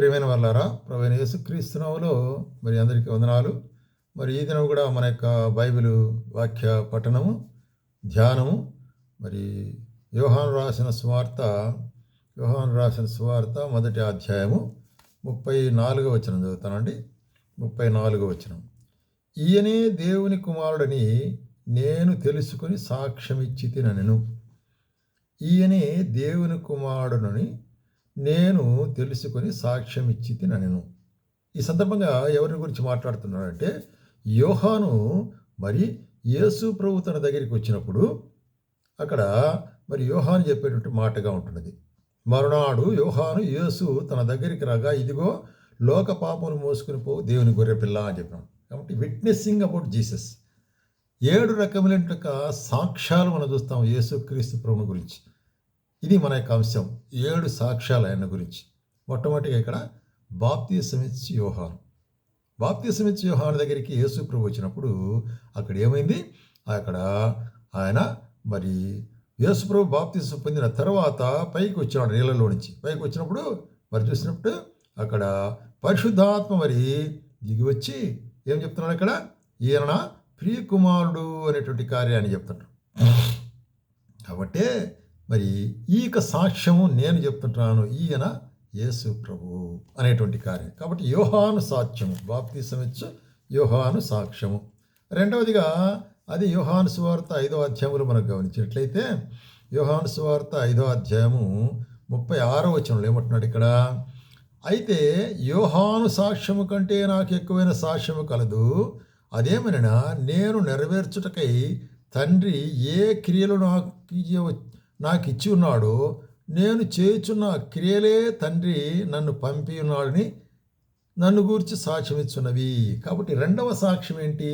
ప్రియమైన వాళ్ళారా ప్రవీణ యేసుక్రీస్తునాములో మరి అందరికీ వందనాలు. మరి ఈ దినం కూడా మన యొక్క బైబిల్ వాక్య పఠనము ధ్యానము మరి యోహాను రాసిన స్వార్త యోహాను రాసిన స్వార్త మొదటి అధ్యాయము ముప్పై నాలుగో వచనం చదువుతానండి. ముప్పై నాలుగో వచనం. ఈయనే దేవుని కుమారుడని నేను తెలుసుకొని సాక్ష్యమిచ్చి తినను ఈయనే దేవుని కుమారుడని నేను తెలుసుకొని సాక్ష్యం ఇచ్చి తినను ఈ సందర్భంగా ఎవరి గురించి మాట్లాడుతున్నాడంటే యోహాను మరి యేసు ప్రభు తన దగ్గరికి వచ్చినప్పుడు అక్కడ మరి యోహాను చెప్పేటువంటి మాటగా ఉంటున్నది. మరునాడు యోహాను యేసు తన దగ్గరికి రాగా ఇదిగో లోక పాపను మోసుకుని పో దేవుని గొర్రె పిల్ల అని చెప్పినాడు కాబట్టి విట్నెస్సింగ్ అబౌట్ జీసస్ ఏడు రకములైన సాక్ష్యాలు మనం చూస్తాం యేసుక్రీస్తు ప్రభుని గురించి. ఇది మన యొక్క అంశం. ఏడు సాక్ష్యాలు ఆయన గురించి. మొట్టమొదటిగా ఇక్కడ బాప్తీసమిచ్చి బాప్తీయ బాప్తీసమిచ్చి యోహాను దగ్గరికి యేసు ప్రభు వచ్చినప్పుడు అక్కడ ఏమైంది? అక్కడ ఆయన మరి యేసు ప్రభు పొందిన తర్వాత పైకి వచ్చినాడు నీళ్ళలో నుంచి. పైకి వచ్చినప్పుడు మరి చూసినప్పుడు అక్కడ పరిశుద్ధాత్మ మరి దిగి వచ్చి ఏం చెప్తున్నాడు అక్కడ? ఈయన ప్రియకుమారుడు అనేటువంటి కార్యాన్ని చెప్తున్నాడు. కాబట్టి మరి ఈ యొక్క సాక్ష్యము నేను చెప్తుంటాను ఈయన యేసు ప్రభు అనేటువంటి కార్యం. కాబట్టి యోహాను సాక్ష్యము బాప్తీసమిచ్చు యోహాను సాక్ష్యము. రెండవదిగా అది యోహాను సువార్త ఐదో అధ్యాయములు మనం గమనించినట్లయితే యోహాను సువార్త ఐదో అధ్యాయము ముప్పై ఆరో వచనంలో ఏమంటున్నాడు ఇక్కడ? అయితే యోహాను సాక్ష్యము కంటే నాకు ఎక్కువైన సాక్ష్యము కలదు. అదేమనగా నేను నెరవేర్చుటకై తండ్రి ఏ క్రియలు నాకు నాకు ఇచ్చి ఉన్నాడో నేను చేయుచున్న క్రియలే తండ్రి నన్ను పంపి ఉన్నాడని నన్ను గురించి సాక్ష్యం ఇచ్చున్నవి కాబట్టి రెండవ సాక్ష్యం ఏంటి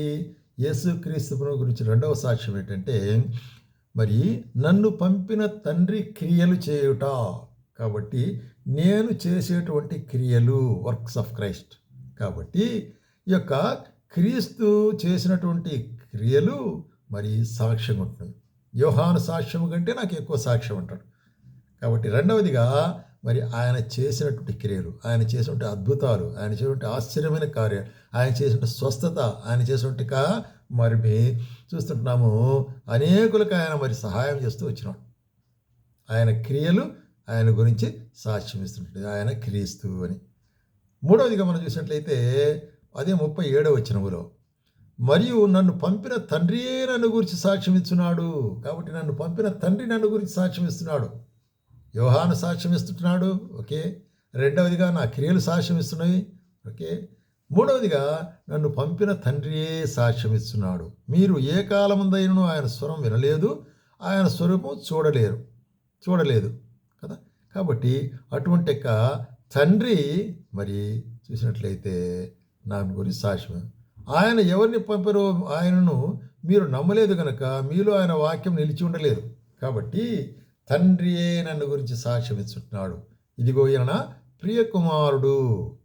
యేసుక్రీస్తు గురించి రెండవ సాక్ష్యం ఏంటంటే మరి నన్ను పంపిన తండ్రి క్రియలు చేయుట. కాబట్టి నేను చేసేటువంటి క్రియలు వర్క్స్ ఆఫ్ క్రైస్ట్. కాబట్టి ఈ యొక్క క్రీస్తు చేసినటువంటి క్రియలు మరి సాక్ష్యం ఉంటుంది యోహాను సాక్ష్యం కంటే నాకు ఎక్కువ సాక్ష్యం అంటాడు. కాబట్టి రెండవదిగా మరి ఆయన చేసినటువంటి క్రియలు ఆయన చేసినటువంటి అద్భుతాలు ఆయన చేసినటువంటి ఆశ్చర్యమైన కార్యాలు ఆయన చేసిన స్వస్థత ఆయన చేసినట్టుక మరి చూస్తుంటున్నాము. అనేకులకు ఆయన మరి సహాయం చేస్తూ వచ్చినాడు. ఆయన క్రియలు ఆయన గురించి సాక్ష్యం ఇస్తుంటుంది ఆయన క్రీస్తు అని. మూడవదిగా మనం చూసినట్లయితే అదే ముప్పై ఏడవ వచ్చినములో మరియు నన్ను పంపిన తండ్రియే నన్ను గురించి సాక్ష్యం ఇస్తున్నాడు కాబట్టి నన్ను పంపిన తండ్రి నన్ను గురించి సాక్ష్యం ఇస్తున్నాడు. యోహాను సాక్ష్యం ఇస్తున్నాడు. ఓకే. రెండవదిగా నా క్రియలు సాక్ష్యం ఓకే. మూడవదిగా నన్ను పంపిన తండ్రియే సాక్ష్యం ఇస్తున్నాడు? మీరు ఏ కాలముందైనను ఆయన స్వరం వినలేదు ఆయన స్వరూపం చూడలేరు. చూడలేదు. కదా? కాబట్టి అటువంటి యొక్క తండ్రి మరి చూసినట్లయితే నా గురించి సాక్ష్యం ఆయన ఎవరిని పంపారో ఆయనను మీరు నమ్మలేదు కనుక మీలో ఆయన వాక్యం నిలిచి ఉండలేదు. కాబట్టి తండ్రియే నన్ను గురించి సాక్ష్యం ఇచ్చుంటున్నాడు ఇదిగో ఈయన ప్రియ కుమారుడు.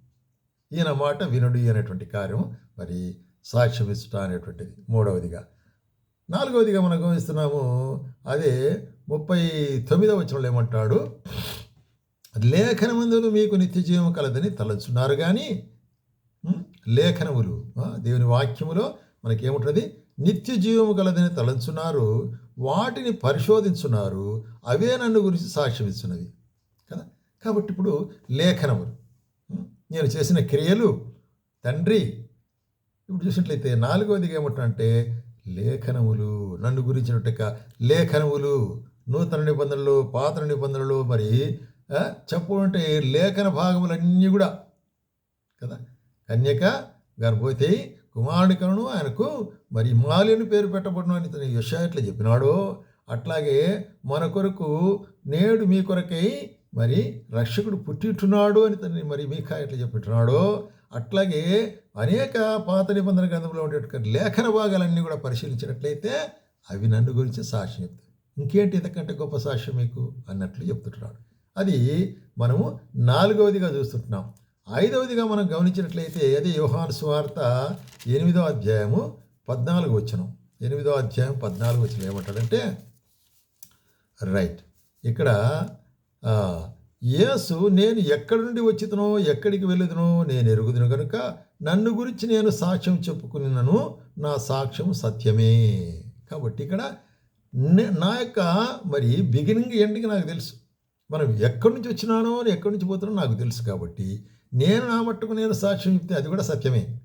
ఈయన మాట వినుడు అనేటువంటి కార్యం మరి సాక్ష్యం ఇచ్చుట అనేటువంటిది మూడవదిగా. నాలుగవదిగా మనం గమనిస్తున్నాము అదే ముప్పై తొమ్మిదవ వచనంలో ఏమంటాడు? లేఖనమందులు మీకు నిత్య జీవం కలదని తలంచున్నారు కానీ లేఖనములు దేవుని వాక్యములో మనకి ఏముంటుంది నిత్య జీవము కలదని తలంచున్నారు వాటిని పరిశోధించున్నారు అవే నన్ను గురించి సాక్ష్యం ఇస్తున్నవి. కదా? కాబట్టి ఇప్పుడు లేఖనములు. నేను చేసిన క్రియలు తండ్రి ఇప్పుడు చూసినట్లయితే నాలుగవదిగా ఏమిటంటే లేఖనములు నన్ను గురించినట్టుగా లేఖనములు నూతన నిబంధనలు పాత నిబంధనలు మరి చెప్పుకుంటే లేఖన భాగములన్నీ కూడా. కదా? కన్యక గర్భవతి కుమారుడికను ఆయనకు మరి మాలిని పేరు పెట్టబడను అని తన యశ ఎట్లా చెప్పినాడో అట్లాగే మన కొరకు నేడు మీ కొరకై మరి రక్షకుడు పుట్టింటున్నాడు అని తనని మరి మీకా ఎట్లా చెప్పింటున్నాడో అట్లాగే అనేక పాత నిబంధన గ్రంథంలో ఉండేటువంటి లేఖన భాగాలన్నీ కూడా పరిశీలించినట్లయితే అవి నన్ను గురించి సాక్ష్యం చెప్తాయి. ఇంకేంటి ఇంతకంటే గొప్ప సాక్ష్యం మీకు? అన్నట్లు చెప్తుంటున్నాడు. అది మనము నాలుగవదిగా చూస్తుంటున్నాం. ఐదవదిగా మనం గమనించినట్లయితే అది యోహాను స్వార్త ఎనిమిదో అధ్యాయము పద్నాలుగు వచ్చనం ఎనిమిదో అధ్యాయం పద్నాలుగు వచ్చిన ఏమంటాడంటే రైట్. ఇక్కడ యేసు నేను ఎక్కడి నుండి వచ్చితనో ఎక్కడికి వెళ్ళదునో నేను ఎరుగుదును కనుక నన్ను గురించి నేను సాక్ష్యం చెప్పుకున్నాను నా సాక్ష్యం సత్యమే. కాబట్టి ఇక్కడ నే- నా యొక్క మరి బిగినింగ్ ఎండ్కి నాకు తెలుసు. మనం ఎక్కడి నుంచి వచ్చినానో ఎక్కడి నుంచి పోతున్నానో నాకు తెలుసు కాబట్టి నేను నా మట్టుకు నేను సాక్ష్యం చెప్తే అది కూడా సత్యమే.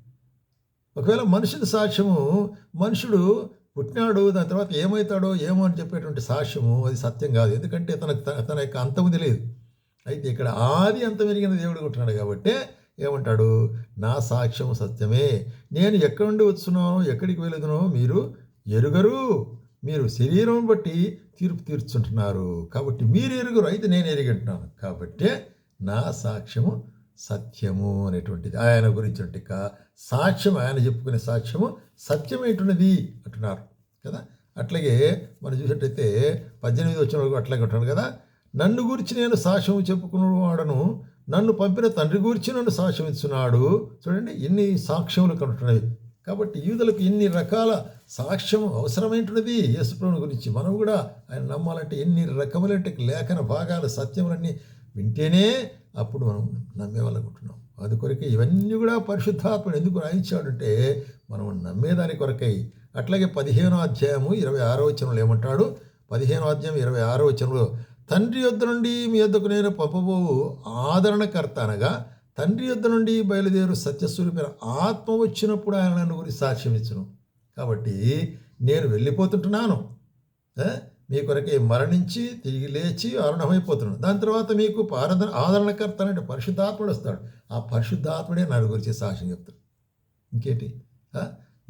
ఒకవేళ మనుషుని సాక్ష్యము మనుషుడు పుట్టినాడు దాని తర్వాత ఏమవుతాడో ఏమో అని చెప్పేటువంటి సాక్ష్యము అది సత్యం కాదు. ఎందుకంటే తనకు త- తన యొక్క అంతము తెలియదు. అయితే ఇక్కడ ఆది అంత ఎరిగిన దేవుడు ఉంటున్నాడు కాబట్టి ఏమంటాడు? నా సాక్ష్యం సత్యమే. నేను ఎక్కడి నుండి వస్తున్నానో ఎక్కడికి వెళుతునో మీరు ఎరుగరు. మీరు శరీరం బట్టి తీర్పు తీర్చుంటున్నారు. కాబట్టి మీరు ఎరుగురు అయితే నేను ఎరిగింటున్నాను. కాబట్టి నా సాక్ష్యము సత్యము అనేటువంటిది. ఆయన గురించి సాక్ష్యం ఆయన చెప్పుకునే సాక్ష్యము సత్యమేటున్నది అంటున్నారు కదా. అట్లాగే మనం చూసినట్టయితే పద్దెనిమిది వచ్చిన వరకు అట్లాగే ఉంటాడు కదా. నన్ను గురించి నేను సాక్ష్యం చెప్పుకున్నవాడను నన్ను పంపిన తండ్రి గురించి నన్ను సాక్ష్యం ఇస్తున్నాడు చూడండి ఎన్ని సాక్ష్యములు కనుంటున్నవి కాబట్టి యూదులకు ఇన్ని రకాల సాక్ష్యం అవసరమైనటువంటిది యేసుప్రభుని గురించి. మనం కూడా ఆయన నమ్మాలంటే ఎన్ని రకములంటే లేఖన భాగాలు సత్యములన్నీ వింటేనే అప్పుడు మనం నమ్మేవాళ్ళనుకుంటున్నాం. అది కొరకే ఇవన్నీ కూడా పరిశుద్ధాత్మడు ఎందుకు రాయించాడంటే మనం నమ్మేదాని కొరకై. అట్లాగే పదిహేనో అధ్యాయము ఇరవై ఆరో వచనంలో ఏమంటాడు? పదిహేనో అధ్యాయం ఇరవై ఆరో వచనంలో తండ్రి యొద్ద నుండి మీ యొద్దకు నేను పంపబోవు ఆదరణకర్త అనగా తండ్రి యుద్ధ నుండి బయలుదేరు సత్యస్వరూపైన ఆత్మ వచ్చినప్పుడు ఆయన నన్ను గురించి సాక్ష్యం ఇచ్చును. కాబట్టి నేను వెళ్ళిపోతుంటున్నాను. మీ కొరకే మరణించి తిరిగి లేచి అరుణమైపోతున్నాడు దాని తర్వాత మీకు ఆరాధన ఆదరణకర్త అంటే పరిశుద్ధాత్ముడు వస్తాడు. ఆ పరిశుద్ధాత్ముడే నన్ను గురించి సాక్ష్యం చెప్తాడు. ఇంకేంటి?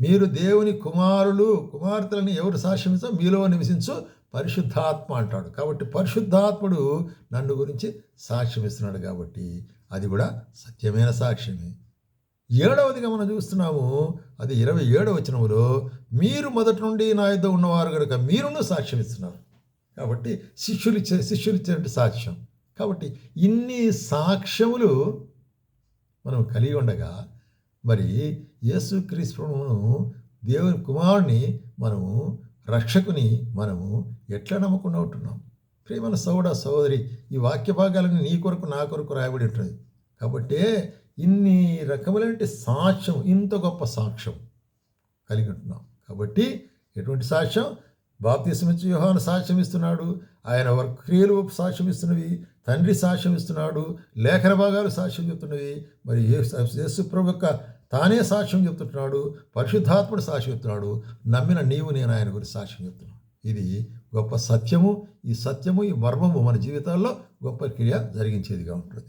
మీరు దేవుని కుమారులు కుమార్తెలని ఎవరు సాక్ష్యం మీలో నివసించు పరిశుద్ధాత్మ అంటాడు. కాబట్టి పరిశుద్ధాత్ముడు నన్ను గురించి సాక్ష్యమిస్తున్నాడు కాబట్టి అది కూడా సత్యమైన సాక్ష్యమే. ఏడవదిగా మనం చూస్తున్నాము అది ఇరవై ఏడవ వచనములో మీరు మొదటి నుండి నా యుద్ధ ఉన్నవారు కనుక మీరును సాక్ష్యం ఇస్తున్నారు కాబట్టి శిష్యులు ఇచ్చే శిష్యులు ఇచ్చేటువంటి సాక్ష్యం. కాబట్టి ఇన్ని సాక్ష్యములు మనం కలిగి ఉండగా మరి యేసుక్రీస్తును దేవుని కుమారుని మనము రక్షకుని మనము ఎట్లా నమ్మకుండా ఉంటున్నాం ప్రేమల సోడ సోదరి ఈ వాక్య భాగాలన్నీ నీ కొరకు నా కొరకు రాయబడి ఉంటుంది. కాబట్టి ఇన్ని రకములైన సాక్ష్యం ఇంత గొప్ప సాక్ష్యం కలిగి ఉంటున్నాం. కాబట్టి ఎటువంటి సాక్ష్యం? బాప్తీసం ఇచ్చి యోహాను సాక్ష్యం ఇస్తున్నాడు ఆయన క్రియలు సాక్ష్యం ఇస్తున్నవి తండ్రి సాక్ష్యం ఇస్తున్నాడు లేఖన భాగాలు సాక్ష్యం చెప్తున్నవి మరి యేసు ప్రభు యొక్క తానే సాక్ష్యం చెప్తున్నాడు పరిశుద్ధాత్ముడు సాక్ష్యం చెప్తున్నాడు నమ్మిన నీవు నేను ఆయన గురించి సాక్ష్యం చెప్తున్నాను. ఇది గొప్ప సత్యము. ఈ సత్యము ఈ మర్మము మన జీవితాల్లో గొప్ప క్రియ జరిగించేదిగా ఉంటుంది.